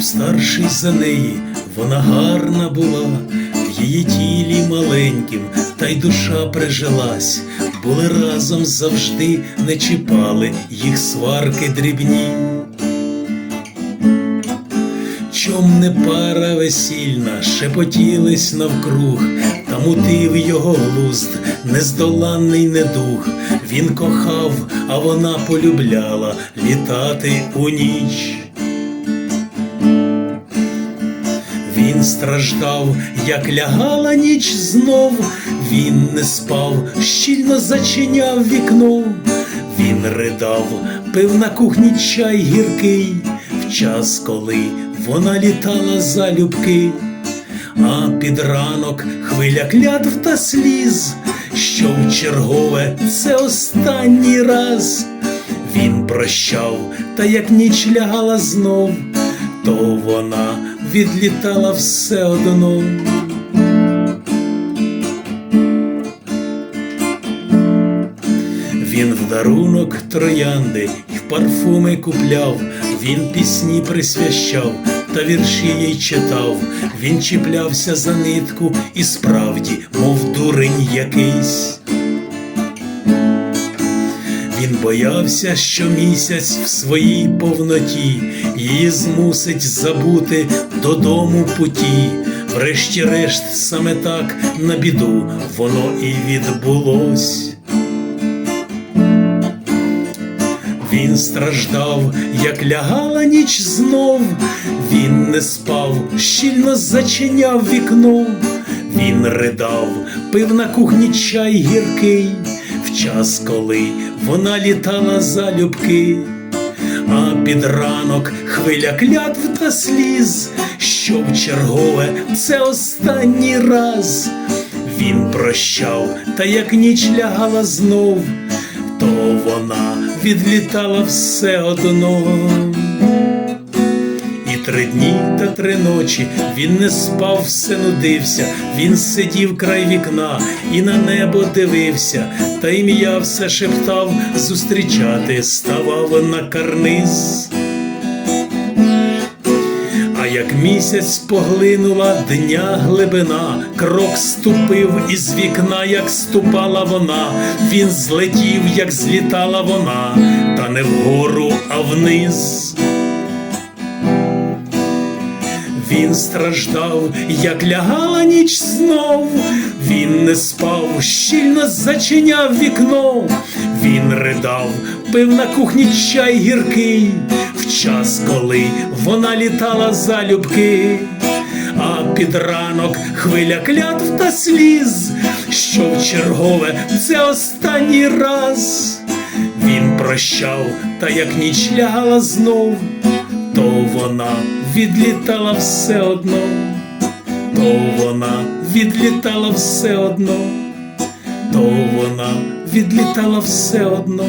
старший за неї, вона гарна була, в її тілі маленьким, та й душа прижилась, були разом завжди, не чіпали їх сварки дрібні. Чом не пара весільна, шепотілись навкруг, та мутив його глузд, нездоланний недух. Він кохав, а вона полюбляла літати у ніч. Страждав, як лягала ніч знов, він не спав, щільно зачиняв вікно, він ридав, пив на кухні чай гіркий, в час, коли вона літала залюбки, а під ранок хвиля клятв та сліз, що в чергове це останній раз. Він прощав, та як ніч лягала знов, то вона відлітала все одно. Він в дарунок троянди й парфуми купляв, він пісні присвящав та вірші їй читав, він чіплявся за нитку і справді, мов дурень якийсь. Він боявся, що місяць в своїй повноті її змусить забути додому путі. Врешті-решт, саме так на біду воно і відбулось. Він страждав, як лягала ніч знов, він не спав, щільно зачиняв вікно, він ридав, пив на кухні чай гіркий, в час, коли вона літала залюбки, а під ранок хвиля клятв та сліз, що в чергове це останній раз. Він прощав, та як ніч лягала знов, то вона відлітала все одно. Три дні та три ночі він не спав, все нудився, він сидів край вікна і на небо дивився, та ім'я все шептав, зустрічати ставав на карниз. А як місяць поглинула дня глибина, крок ступив із вікна, як ступала вона, він злетів, як злітала вона, та не вгору, а вниз. Він страждав, як лягала ніч знов, він не спав, щільно зачиняв вікно, він ридав, пив на кухні чай гіркий, в час, коли вона літала залюбки, а під ранок хвиля клятв та сліз, що в чергове це останній раз. Він прощав, та як ніч лягала знов, то вона відлітала все одно, то вона відлітала все одно, то вона відлітала все одно.